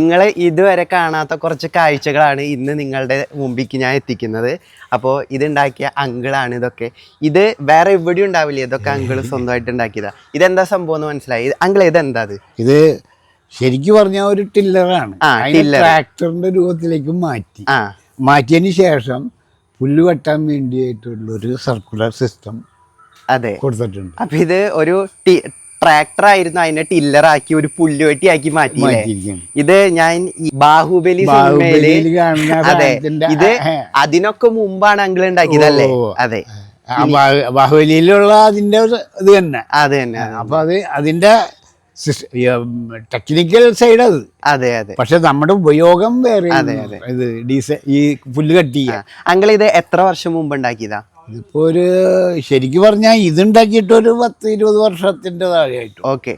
നിങ്ങൾ ഇതുവരെ കാണാത്ത കുറച്ച് കാഴ്ചകളാണ് ഇന്ന് നിങ്ങളുടെ മുമ്പിലേക്ക് ഞാൻ എത്തിക്കുന്നത്. അപ്പോൾ ഇതുണ്ടാക്കിയ അങ്കിളാണ് ഇതൊക്കെ. ഇത് വേറെ എവിടെയും ഉണ്ടാവില്ല? ഇതൊക്കെ അങ്കിൾ സ്വന്തമായിട്ട് ഉണ്ടാക്കിയതാ. ഇതെന്താ സംഭവം എന്ന് മനസ്സിലായി? അങ്കിൾ ഇതെന്താ അത്? ഇത് ശരിക്കും പറഞ്ഞാൽ ഒരു ടില്ലറാണ്. ട്രാക്ടറിന്റെ രൂപത്തിലേക്ക് മാറ്റി. ആ. മാറ്റിയതിന് ശേഷം പുല്ല് വെട്ടാൻ വേണ്ടിയിട്ടുള്ള ഒരു സർക്കുലർ സിസ്റ്റം അതെ. കൊടുത്തിട്ടുണ്ട്. അപ്പൊ ഇത് ഒരു ട്രാക്ടർ ആയിരുന്നു അതിനെ ടില്ലറാക്കി ഒരു പുല്ലുവെട്ടിയാക്കി മാറ്റി ഇത് ഞാൻ ബാഹുബലി സിനിമയിൽ അതെ ഇത് അതിനൊക്കെ മുമ്പാണ് അങ്കിൾ ഉണ്ടാക്കിയതല്ലേ. അതെ. ബാഹുബലിയിലുള്ള അതിന്റെ ഇത് തന്നെ. അത് തന്നെ അപ്പൊ അത് അതിന്റെ ടെക്നിക്കൽ സൈഡ് അത്. അതെ അതെ. പക്ഷെ നമ്മുടെ ഉപയോഗം വേറെ അതെ, അതെ. ഇത് ഡീസൽ ഈ പുല്ല് കട്ട് ചെയ്യാൻ അങ്കിൾ ഇത് എത്ര വർഷം മുമ്പ് ഉണ്ടാക്കിയതാ? ഇതിപ്പോ ഒരു ശരിക്കും പറഞ്ഞാൽ ഇതുണ്ടാക്കിയിട്ട് ഒരു പത്ത് ഇരുപത് വർഷത്തിന്റെ താഴെയായിട്ടു ഓക്കെ.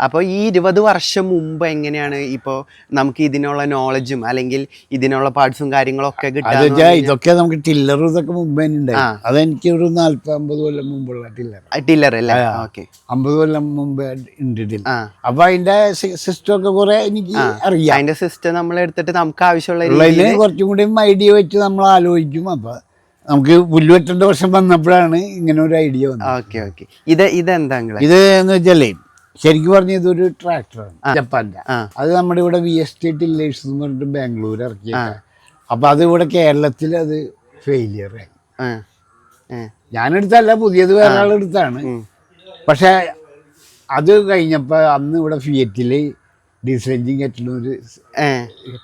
അപ്പോൾ ഈ ഇരുപത് വർഷം മുമ്പ് എങ്ങനെയാണ് ഇപ്പോൾ നമുക്ക് ഇതിനുള്ള നോളജും അല്ലെങ്കിൽ ഇതിനുള്ള പാർട്സും കാര്യങ്ങളൊക്കെ വെച്ചാൽ ഇതൊക്കെ നമുക്ക് ടില്ലറും ഇതൊക്കെ മുമ്പേ ഉണ്ടായി. അതെനിക്ക് ഒരു നാല്പത് അമ്പത് കൊല്ലം മുമ്പുള്ള ടില്ലർ ടില്ലർ അല്ലേ? ഓക്കെ. അമ്പത് കൊല്ലം മുമ്പേ ഉണ്ട് ടില്ലർ ആ. അപ്പൊ അതിന്റെ സിസ്റ്റം ഒക്കെ കുറെ എനിക്ക് അറിയാം. അതിന്റെ സിസ്റ്റം നമ്മൾ എടുത്തിട്ട് നമുക്ക് ആവശ്യമുള്ള കുറച്ചും കൂടി ഐഡിയ വെച്ച് നമ്മൾ ആലോചിക്കും. അപ്പൊ നമുക്ക് പുല്ല് വെട്ടേണ്ട വർഷം വന്നപ്പോഴാണ് ഇങ്ങനെ ഒരു ഐഡിയ വന്നത്. ഓക്കെ ഓക്കെ ഇത് ഇതെന്താ ഇത് എന്ന് വെച്ചാലേ ശരിക്കും പറഞ്ഞ ഇതൊരു ട്രാക്ടറാണ് ജപ്പാന്റെ. അത് നമ്മുടെ ഇവിടെ വി എസ് ടി ടില്ലേഴ്സ് എന്ന് പറഞ്ഞിട്ട് ബാംഗ്ലൂർ ഇറക്കിയ അപ്പൊ അത് ഇവിടെ കേരളത്തിൽ അത് ഫെയിലിയർ ആയി. ഞാനെടുത്തല്ല പുതിയത് വേറെ ആളെടുത്താണ്. പക്ഷെ അത് കഴിഞ്ഞപ്പോ അന്ന് ഇവിടെ ഫിയറ്റിൽ എഞ്ചിൻ കെട്ടുന്ന ഒരു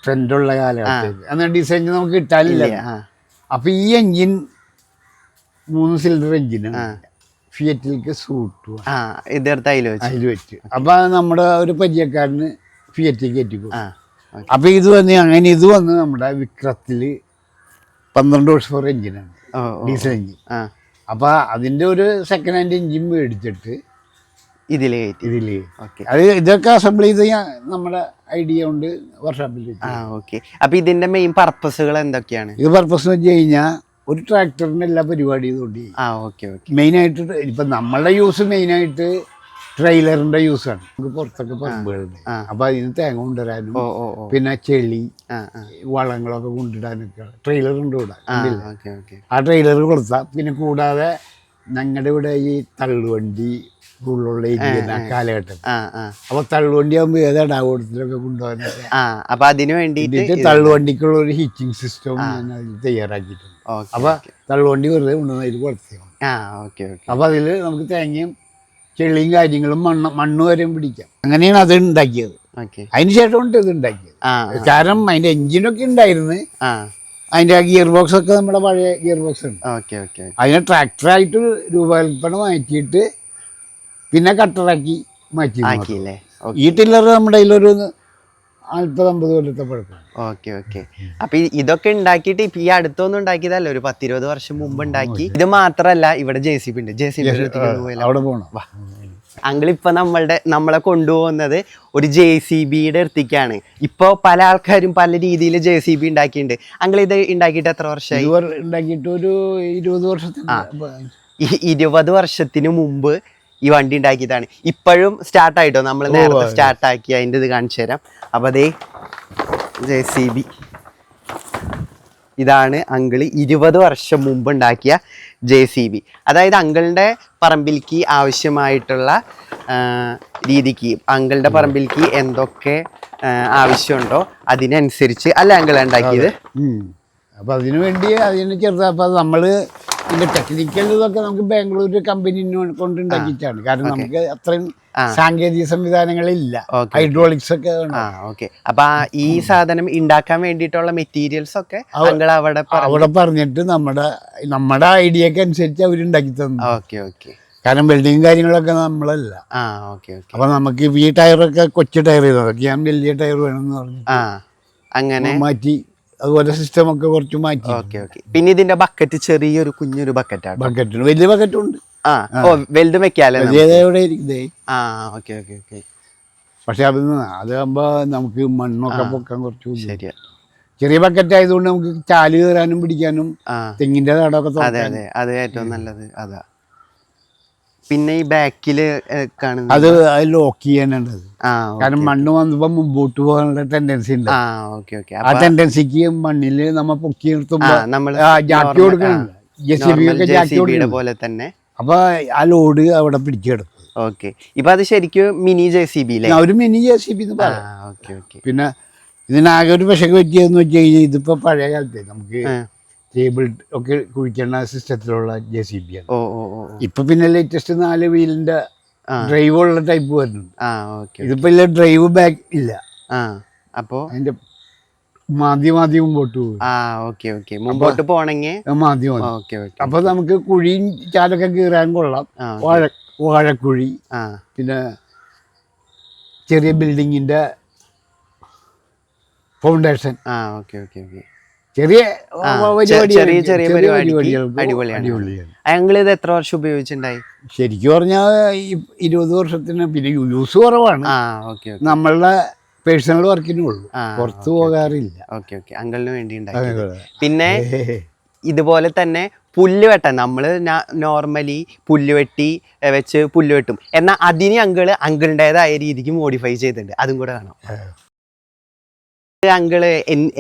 ട്രെൻഡുള്ള കാലഘട്ടത്തിൽ അന്ന് എഞ്ചിൻ നമുക്ക് കിട്ടാനില്ല. അപ്പൊ ഈ എഞ്ചിൻ മൂന്ന് സിലിണ്ടർ എഞ്ചിനാണ് ഫിയറ്റിലേക്ക് സൂട്ട് ഇതെടുത്ത് അതിൽ വെച്ച്. അതിൽ വെച്ച്. അപ്പൊ നമ്മുടെ ഒരു പരിചയക്കാരന് ഫിയറ്റിലേക്ക് എത്തിക്കും അപ്പൊ ഇത് വന്ന് അങ്ങനെ ഇത് വന്ന് നമ്മുടെ വിക്രത്തിൽ പന്ത്രണ്ട് വർഷം ഒരു എഞ്ചിനാണ് ഡീസൽ എഞ്ചിൻ അപ്പൊ അതിന്റെ ഒരു സെക്കൻഡ് ഹാൻഡ് എഞ്ചിൻ മേടിച്ചിട്ട് ഇതിലേ ഇതിലേ. അത് ഇതൊക്കെ അസംബിൾ ചെയ്ത് ഞാൻ നമ്മുടെ ഐഡിയ ഉണ്ട് വർക്ക്ഷോപ്പിൽ ആ ഓക്കെ ഇതിന്റെ മെയിൻ പർപ്പസുകൾ എന്തൊക്കെയാണ്? ഇത് പർപ്പസ് എന്ന് വെച്ച് കഴിഞ്ഞാൽ ഒരു ട്രാക്ടറിന്റെ എല്ലാ പരിപാടിയും മെയിൻ ആ ഓക്കെ ഓക്കെ മെയിനായിട്ട് ഇപ്പൊ നമ്മളുടെ യൂസ് മെയിനായിട്ട് ട്രെയിലറിന്റെ യൂസാണ് നമുക്ക് പുറത്തൊക്കെ പറമ്പുകളുണ്ട്. അപ്പൊ അതിന് തേങ്ങ കൊണ്ടുവരാനും പിന്നെ ചെളി വളങ്ങളൊക്കെ കൊണ്ടിടാനൊക്കെ ട്രെയിലർ ഉണ്ട് ഇവിടെ ആ ട്രെയിലർ കൊടുത്താൽ പിന്നെ കൂടാതെ ഞങ്ങളുടെ ഇവിടെ ഈ തള്ളുവണ്ടി ഉള്ള ഇരിക്കുന്ന കാലഘട്ടം അപ്പൊ തള്ളുവണ്ടി ആകുമ്പോൾ ഏതാ ഡാവോടത്തിലൊക്കെ കൊണ്ടുപോകുന്നത്? അപ്പൊ അതിനു വേണ്ടിയിട്ട് തള്ളുവണ്ടിക്കുള്ള ഒരു ഹീറ്റിംഗ് സിസ്റ്റം തയ്യാറാക്കിയിട്ടുണ്ട്. അപ്പൊ തള്ളുവണ്ടി വെറുതെ കൊണ്ടുവന്ന് അതിൽ അപ്പൊ അതിൽ നമുക്ക് തേങ്ങയും ചെളിയും കാര്യങ്ങളും മണ്ണ് മണ്ണ് വരെയും പിടിക്കാം. അങ്ങനെയാണ് അത് ഉണ്ടാക്കിയത്. ഓക്കെ. അതിന് ശേഷമുണ്ട് ഇത് ഉണ്ടാക്കിയത്. കാരണം അതിന്റെ എഞ്ചിനൊക്കെ ഉണ്ടായിരുന്നു. അതിന്റെ ആ ഗിയർ ബോക്സ് ഒക്കെ നമ്മുടെ പഴയ ഗിയർ ബോക്സ് ഉണ്ട്. അതിനെ ട്രാക്ടറായിട്ട് രൂപകൽപ്പന മാറ്റിയിട്ട് പിന്നെ കട്ടറാക്കി മാറ്റി ആക്കിയില്ലേ? ഈ ടില്ലർ നമ്മുടെ ഒരു നാൽപ്പത് അമ്പത് കൊല്ലത്തെ പഴക്കം ഓക്കെ ഓക്കെ. അപ്പൊ ഇതൊക്കെ ഉണ്ടാക്കിയിട്ട് ഇപ്പൊ ഈ അടുത്തൊന്നും ഉണ്ടാക്കിയതല്ല ഒരു പത്തിരുപത് വർഷം മുമ്പ് ഉണ്ടാക്കി. ഇത് മാത്രല്ല ഇവിടെ ജെ സി ബി ഉണ്ട്. ജെ സി ബി അവിടെ പോകണം അങ്കിൾ ഇപ്പൊ നമ്മളുടെ നമ്മളെ കൊണ്ടുപോകുന്നത് ഒരു ജെ സി ബിയുടെ അടുത്തേക്കാണ്. ഇപ്പൊ പല ആൾക്കാരും പല രീതിയിൽ ജെ സി ബി ഉണ്ടാക്കിയിട്ടുണ്ട്. അങ്കിൾ ഇത് ഉണ്ടാക്കിയിട്ട് എത്ര വർഷമായി? ഉണ്ടാക്കിയിട്ട് ഒരു ഇരുപത് വർഷത്തിന് ഇരുപത് വർഷത്തിന് മുമ്പ് ഈ വണ്ടി ഉണ്ടാക്കിയതാണ്. ഇപ്പോഴും സ്റ്റാർട്ട് ആയിട്ടോ? നമ്മൾ നേരത്തെ സ്റ്റാർട്ട് ആക്കി അതിന്റെ ഇത് കാണിച്ചു തരാം. അപ്പോൾ അതേ ജെ സി ബി ഇതാണ് അങ്കിൾ ഇരുപത് വർഷം മുമ്പ് ഉണ്ടാക്കിയ ജെ സി ബി അതായത് അങ്കിളിന്റെ പറമ്പിലേക്ക് ആവശ്യമായിട്ടുള്ള രീതിക്ക് അങ്കിളുടെ പറമ്പിലേക്ക് എന്തൊക്കെ ആവശ്യമുണ്ടോ അതിനനുസരിച്ച് അല്ല അങ്കിൾ ഉണ്ടാക്കിയത്. അപ്പം അതിനു വേണ്ടി അതിന് ചെറുതാ അപ്പം നമ്മൾ ഇതിന്റെ ടെക്നിക്കൽ ഇതൊക്കെ നമുക്ക് ബാംഗ്ലൂർ കമ്പനി കൊണ്ട് ഉണ്ടാക്കിയിട്ടാണ്. കാരണം നമുക്ക് അത്രയും സാങ്കേതിക സംവിധാനങ്ങളില്ല. ഹൈഡ്രോളിക്സ് ഒക്കെ ഓക്കെ അപ്പൊ ഈ സാധനം ഉണ്ടാക്കാൻ വേണ്ടിയിട്ടുള്ള മെറ്റീരിയൽസ് ഒക്കെ അവിടെ അവിടെ പറഞ്ഞിട്ട് നമ്മുടെ നമ്മുടെ ഐഡിയക്ക് അനുസരിച്ച് അവരുണ്ടാക്കി തന്നു. ഓക്കെ ഓക്കെ കാരണം ബിൽഡിങ് കാര്യങ്ങളൊക്കെ നമ്മളല്ല. അപ്പൊ നമുക്ക് വി ഈ ടയറൊക്കെ കൊച്ചു ടയർ ചെയ്തതൊക്കെ ഞാൻ വലിയ ടയർ വേണമെന്ന് പറഞ്ഞു. ആ അങ്ങനെ? മാറ്റി അതുപോലെ സിസ്റ്റം ഒക്കെ കുറച്ച് മാറ്റി. ഓക്കെ ഓക്കെ പിന്നെ ഇതിന്റെ ബക്കറ്റ് ചെറിയൊരു കുഞ്ഞൊരു ബക്കറ്റാണ് ബക്കറ്റ് വലിയ ബക്കറ്റും ഉണ്ട്. ആ ഓ വലുത് ഇരിക്കുന്നേ? ആ ഓക്കെ ഓക്കെ ഓക്കെ പക്ഷെ അത് അതാകുമ്പോ നമുക്ക് മണ്ണൊക്കെ പൊക്കാൻ കുറച്ച്. ശരിയാ. ചെറിയ ബക്കറ്റ് ആയതുകൊണ്ട് നമുക്ക് ചാൽ കയറാനും പിടിക്കാനും തെങ്ങിന്റെ തടമൊക്കെ അതെ അതെ. അത് ഏറ്റവും നല്ലത്. അതാ. പിന്നെ ഈ ബാക്കിൽ കാണുന്നത് അത് അത് ലോക്ക് ചെയ്യാനുള്ളത്. കാരണം മണ്ണ് വന്നപ്പോ മുമ്പോട്ട് പോകാനുള്ള ടെൻഡൻസി ഉണ്ട്. ആ ടെൻഡൻസിക്ക് മണ്ണിൽ നമ്മ പൊക്കി നിർത്തുമ്പോൾ നമ്മൾ ആ ജാക്കി കൊടുക്കണല്ലോ ജെ സി ബി ഒക്കെ ജാക്കി കൊടുക്കണം പോലെ തന്നെ. അപ്പൊ ആ ലോഡ് അവിടെ പിടിച്ചെടുക്കും ഓക്കെ ഇപ്പൊ അത് ശരിക്കും മിനി ജെ സി ബി ഒരു മിനി ജെ സി ബി പിന്നെ ഇതിനാകെ ഒരു വിഷക്ക് പറ്റിയെന്ന് വെച്ച് കഴിഞ്ഞാൽ ഇതിപ്പോ പഴയ കാലത്തെ നമുക്ക് ടേബിൾ ഒക്കെ കുഴിക്കുന്ന സിസ്റ്റത്തിലുള്ള ജെ സി ബി ആണ്. ഇപ്പൊ പിന്നെ ലേറ്റസ്റ്റ് നാല് വീലിന്റെ ഡ്രൈവ് ഉള്ള ടൈപ്പ് വരുന്നുണ്ട്. ഇതിപ്പോ ഇല്ല ഡ്രൈവ് ബാക്ക് ഇല്ല. അപ്പോ? അതിന്റെ മാതി മാതി മുമ്പോട്ട് പോകും മുമ്പോട്ട് പോണെങ്കിൽ മാതി അപ്പൊ നമുക്ക് കുഴിയും ചാലൊക്കെ കീറാൻ കൊള്ളാം. വാഴ വാഴക്കുഴി പിന്നെ ചെറിയ ബിൽഡിങ്ങിന്റെ ഫൗണ്ടേഷൻ ആ ഓക്കെ ഓക്കെ ഓക്കെ. ചെറിയ പരിപാടി ചെറിയ ചെറിയ പരിപാടിക്ക് അടിപൊളിയാണ്. ഞങ്ങൾ ഇത് എത്ര വർഷം ഉപയോഗിച്ചിട്ടുണ്ടായി? ശരിക്കും പറഞ്ഞാൽ ഇരുപത് വർഷത്തിന് പിന്നെ യൂസ് കുറവാണ്. നമ്മളുടെ പേഴ്സണൽ വർക്കിനേ ഉള്ളൂ. പുറത്ത് പോകാറില്ല. Okay okay. അങ്കിളിന് വേണ്ടി ഉണ്ടാക്കി പിന്നെ ഇതുപോലെ തന്നെ പുല്ല് വെട്ടാൻ നമ്മൾ നോർമലി പുല്ല് വെട്ടി വെച്ച് പുല്ല് വെട്ടും. എന്നാൽ അതിന് അങ്കിൾ അങ്കിളിന്റെതായ രീതിക്ക് മോഡിഫൈ ചെയ്തിട്ടുണ്ട്. അതും കൂടെ കാണാം. അങ്കിൾ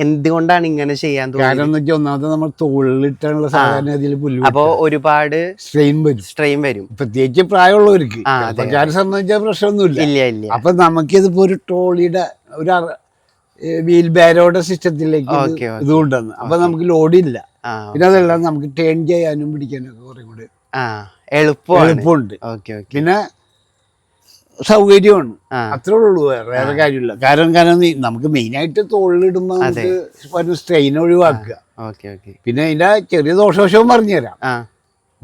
എന്തുകൊണ്ടാണ് ഇങ്ങനെ ചെയ്യാൻ തോന്നുന്നത് കാരണം എന്ന് വെച്ചാൽ ഒന്നാമത് നമ്മൾ തോളിലിട്ടുള്ള സാധാരണ ഇതിൽ പുല്ല് അപ്പൊ ഒരുപാട് സ്ട്രെയിൻ വരും. സ്ട്രെയിൻ വരും. പ്രത്യേകിച്ച് പ്രായമുള്ളവർക്ക്. ചെറുപ്പക്കാരെ സംബന്ധിച്ച പ്രശ്നമൊന്നുമില്ല. ഇല്ല ഇല്ല. അപ്പൊ നമുക്കിതിപ്പോ ഒരു ട്രോളിയുടെ ഒരു വീൽ ബാരോടെ സിസ്റ്റത്തിലേക്ക് ഇത്. കൊണ്ടുവന്നു അപ്പൊ നമുക്ക് ലോഡില്ല. പിന്നെ അതെല്ലാം നമുക്ക് ടേൺ ചെയ്യാനും പിടിക്കാനൊക്കെ കുറെ കൂടെ എളുപ്പമുണ്ട്. പിന്നെ സൗകര്യമാണ്. അത്രേ ഉള്ളൂ വേറെ കാര്യമില്ല. കാരണം കാരണം നമുക്ക് നമുക്ക് മെയിനായിട്ട് തോളിലിടുമ്പോൾ നമുക്ക് സ്ട്രെയിൻ ഒഴിവാക്കുക. പിന്നെ അതിന്റെ ചെറിയ ദോഷവശവും പറഞ്ഞുതരാം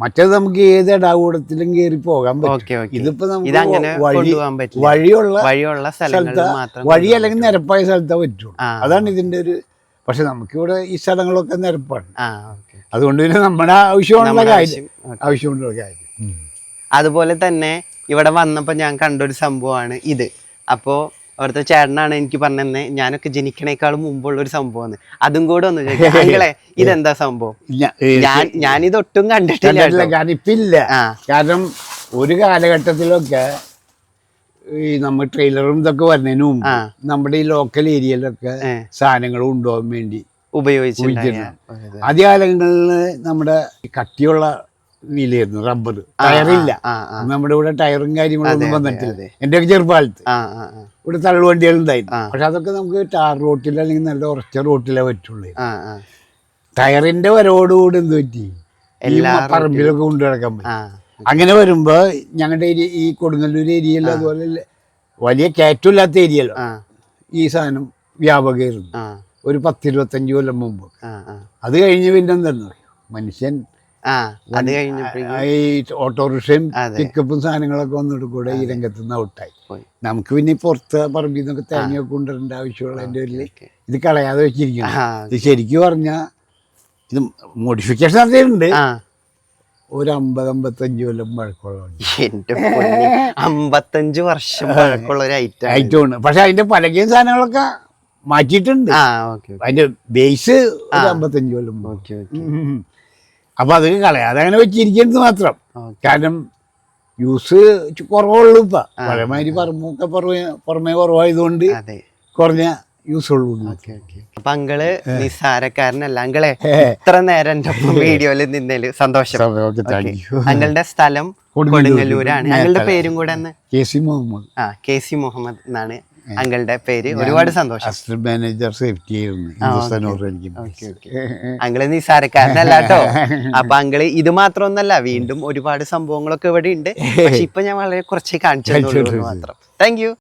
മറ്റേത് നമുക്ക് ഏത് ഇടാകൂടത്തിലും കേറി പോകാൻ പറ്റും. ഇതിപ്പോ നമുക്ക് വഴി വഴിയുള്ള വഴിയുള്ള സ്ഥലത്ത് വഴി അല്ലെങ്കിൽ നിരപ്പായ സ്ഥലത്തേ പറ്റുള്ളൂ അതാണ് ഇതിന്റെ ഒരു പക്ഷെ നമുക്കിവിടെ ഈ സ്ഥലങ്ങളൊക്കെ നിരപ്പാണ്. അതുകൊണ്ട് പിന്നെ നമ്മുടെ ആവശ്യമുള്ള നമ്മുടെ കാര്യം ആവശ്യം, ആവശ്യമുള്ള കാര്യം. അതുപോലെ തന്നെ ഇവിടെ വന്നപ്പോൾ ഞാൻ കണ്ടൊരു സംഭവമാണ് ഇത്. അപ്പോൾ അവിടുത്തെ ചേട്ടനാണ് എനിക്ക് പറഞ്ഞത് ഞാനൊക്കെ ജനിക്കണേക്കാളും മുമ്പുള്ള ഒരു സംഭവമാണ്. അതും കൂടെ ഒന്ന് ചോദിക്കാം. ഇതെന്താ സംഭവം? ഞാൻ ഞാനിത് ഒട്ടും കണ്ടിട്ടില്ല. കാരണം ഇപ്പൊ കാരണം ഒരു കാലഘട്ടത്തിലൊക്കെ ഈ നമ്മൾ ട്രെയിലറും ഇതൊക്കെ വരുന്നതിന് മുമ്പ് നമ്മുടെ ഈ ലോക്കൽ ഏരിയയിലൊക്കെ. സാധനങ്ങൾ കൊണ്ടുപോകാൻ വേണ്ടി ഉപയോഗിച്ചു ഉപയോഗിച്ചിട്ടുണ്ട്. ആദ്യ കാലങ്ങളിൽ നമ്മുടെ കട്ടിയുള്ള വീലായിരുന്നു റബ്ബർ. ടയറില്ല. നമ്മുടെ ഇവിടെ ടയറും കാര്യങ്ങളൊന്നും വന്നിട്ടില്ല. എന്റെ ഒക്കെ ചെറുപ്പകാലത്ത്. ഇവിടെ തള്ളുവണ്ടികൾ ഉണ്ടായിരുന്നു പക്ഷെ അതൊക്കെ നമുക്ക് ടാർ റോട്ടിൽ അല്ലെങ്കിൽ നല്ല ഉറച്ച റോട്ടിലേ പറ്റുള്ളൂ. ടയറിന്റെ വരവോടുകൂടി എന്ത് പറ്റി? എല്ലാ പറമ്പിലൊക്കെ കൊണ്ടു കിടക്കാൻ പറ്റും അങ്ങനെ വരുമ്പോ ഞങ്ങളുടെ ഏരിയ ഈ കൊടുങ്ങല്ലൂർ ഏരിയയിൽ അതുപോലെ വലിയ കയറ്റമില്ലാത്ത ഏരിയയിലോ ഈ സാധനം വ്യാപകമായിരുന്നു. ഒരു പത്തിരുപത്തഞ്ച് കൊല്ലം മുമ്പ്. അത് കഴിഞ്ഞ് പിന്നെ മനുഷ്യൻ അത് കഴിഞ്ഞപ്പോഴേക്കും ഈ ഓട്ടോറിക്ഷയും. പിക്കപ്പും സാധനങ്ങളൊക്കെ വന്നിട്ട് കൂടെ ഈ രംഗത്ത് നിന്ന് ഔട്ടായി നമുക്ക് പിന്നെ പുറത്ത് പറമ്പിൽ നിന്നൊക്കെ തേങ്ങയൊക്കെ കൊണ്ടുവരേണ്ട ആവശ്യമുള്ളതിന്റെ ഒരു ഇത് കളയാതെ വെച്ചിരിക്കണം ഇത് ശരിക്കും പറഞ്ഞാൽ ഇത് മോഡിഫിക്കേഷൻ നടത്തിയിട്ടുണ്ട് ഒരു അമ്പത് അമ്പത്തഞ്ച് കൊല്ലം പഴക്കമുള്ള അമ്പത്തഞ്ച് വർഷം പഴക്കമുള്ള ഒരു ഐറ്റം ഐറ്റമാണ് പക്ഷെ അതിന്റെ പലകയും സാധനങ്ങളൊക്കെ മാറ്റിയിട്ടുണ്ട്. അതിന്റെ ബേസ് ഒരു അമ്പത്തഞ്ച് കൊല്ലം ഉം. അത് കളയാതെ അങ്ങനെ വെച്ചിരിക്കുന്നത് മാത്രം. കാരണം യൂസ് കുറവുള്ളൂ ഇപ്പം. പഴയമാതിരി പറമ്പൊക്കെ പുറമെ പുറമെ കുറവായതുകൊണ്ട് കുറഞ്ഞ യൂസ് ഉള്ളൂ അപ്പൊ അങ്കൾ നിസ്സാരക്കാരനല്ല. അങ്കളെ ഇത്ര നേരം ഒപ്പം വീഡിയോയിൽ നിന്നതിൽ സന്തോഷം. അങ്ങളുടെ സ്ഥലം കൊടുങ്ങല്ലൂര്. കൊടുങ്ങല്ലൂരാണ്. അങ്ങളുടെ പേരും കൂടെ കെ സി മുഹമ്മദ്. ആ കെ സി മുഹമ്മദ് എന്നാണ്. അങ്കളുടെ പേര് ഒരുപാട് സന്തോഷം. അസിസ്റ്റന്റ് മാനേജർ സേഫ്റ്റി അങ്കിൾ നിസ്സാരക്കാരനല്ല കേട്ടോ. അപ്പൊ അങ്കിൾ ഇത് മാത്രമൊന്നല്ല വീണ്ടും ഒരുപാട് സംഭവങ്ങളൊക്കെ ഇവിടെ ഉണ്ട്. പക്ഷെ ഇപ്പൊ ഞാൻ വളരെ കുറച്ച് കാണിച്ചു മാത്രം. Thank you